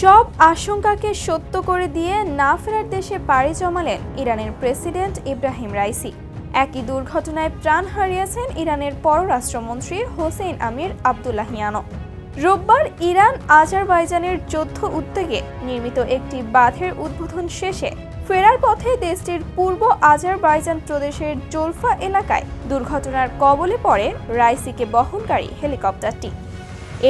সব আশঙ্কাকে সত্য করে দিয়ে না ফেরার দেশে পাড়ি জমালেন ইরানের প্রেসিডেন্ট ইব্রাহিম রাইসি। একই দুর্ঘটনায় প্রাণ হারিয়েছেন ইরানের পররাষ্ট্রমন্ত্রী হোসেন আমির আবদুল্লাহিয়ানো রোববার ইরান আজারবাইজানের যৌথ উদ্যোগে নির্মিত একটি বাঁধের উদ্বোধন শেষে ফেরার পথে দেশটির পূর্ব আজারবাইজান প্রদেশের জোলফা এলাকায় দুর্ঘটনার কবলে পড়ে রাইসিকে বহনকারী হেলিকপ্টারটি।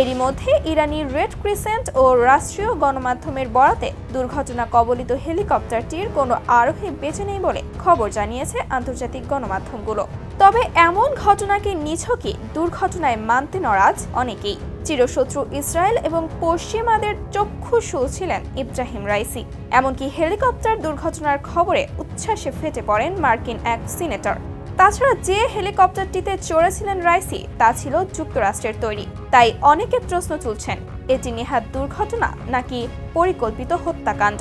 এরই মধ্যে ইরানি রেড ক্রিসেন্ট ও রাষ্ট্রীয় গণমাধ্যমের বরাতে দুর্ঘটনা কবলিত হেলিকপ্টারটির কোনো আরোহী বেঁচে নেই বলে খবর জানিয়েছে আন্তর্জাতিক গণমাধ্যমগুলো। তবে এমন ঘটনাকে নিছকই দুর্ঘটনায় মানতে নরাজ অনেকেই। চিরশত্রু ইসরায়েল এবং পশ্চিমাদের চক্ষুশু ছিলেন ইব্রাহিম রাইসি। এমনকি হেলিকপ্টার দুর্ঘটনার খবরে উচ্ছ্বাসে ফেটে পড়েন মার্কিন এক সিনেটর। তাছাড়া যে হেলিকপ্টারটিতে চড়েছিলেন রাইসি, তা ছিল যুক্তরাষ্ট্রের তৈরি। তাই অনেকে প্রশ্ন তুলছেন, এটি নেহাত দুর্ঘটনা নাকি পরিকল্পিত হত্যাকাণ্ড?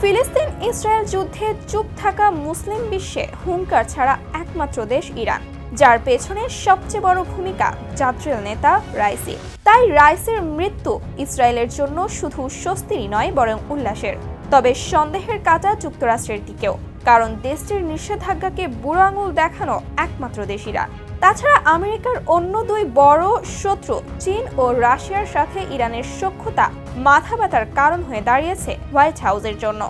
ফিলিস্তিন ইসরায়েল যুদ্ধে চুপ থাকা মুসলিম বিশ্বে হুঙ্কার ছাড়া একমাত্র দেশ ইরান, যার পেছনে সবচেয়ে বড় ভূমিকা জাদ্রেল নেতা রাইসি। তাই রাইসের মৃত্যু ইসরায়েলের জন্য শুধু স্বস্তিরই নয়, বরং উল্লাসের। তবে সন্দেহের কাটা যুক্তরাষ্ট্রের দিকেও। কারণ দেশটির নিষেধাজ্ঞাকে বুড়ো আঙুল দেখানো একমাত্র দেশ ইরান তাছাড়া আমেরিকার অন্য দুই বড় শত্রু চীন ও রাশিয়ার সাথে ইরানের সখ্যতা মাথা ব্যথার কারণ হয়ে দাঁড়িয়েছে হোয়াইট হাউসের জন্য।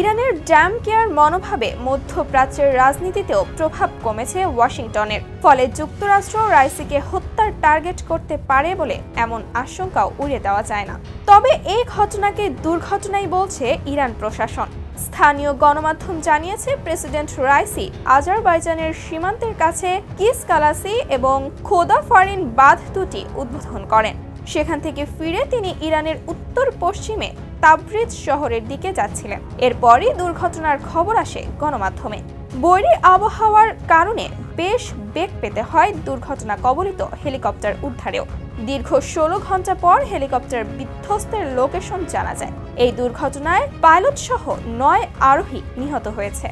ইরানের ড্যাম কেয়ার মনোভাবে মধ্যপ্রাচ্যের রাজনীতিতেও প্রভাব কমেছে ওয়াশিংটনের, ফলে যুক্তরাষ্ট্র রাইসিকে হত্যার টার্গেট করতে পারে বলে এমন আশঙ্কাও উড়িয়ে দেওয়া যায় না। তবে এই ঘটনাকে দুর্ঘটনাই বলছে ইরান প্রশাসন। স্থানীয় গণমাধ্যম জানিয়েছে, প্রেসিডেন্ট রাইসি আজারবাইজানের সীমান্তের কাছে কিস কালাসি এবং খোদা ফারিন বাঁধ দুটি উদ্বোধন করেন। সেখান থেকে ফিরে তিনি ইরানের উত্তর পশ্চিমে তাবরিজ শহরের দিকে যাচ্ছিলেন। এরপরই দুর্ঘটনার খবর আসে গণমাধ্যমে। বৈরী আবহাওয়ার কারণে বেশ বেগ পেতে হয় দুর্ঘটনা কবলিত হেলিকপ্টার উদ্ধারেও। দীর্ঘ ষোলো ঘণ্টা পর হেলিকপ্টার বিধ্বস্তের লোকেশন জানা যায়। এই দুর্ঘটনায় পাইলট সহ নয় আরোহী নিহত হয়েছে।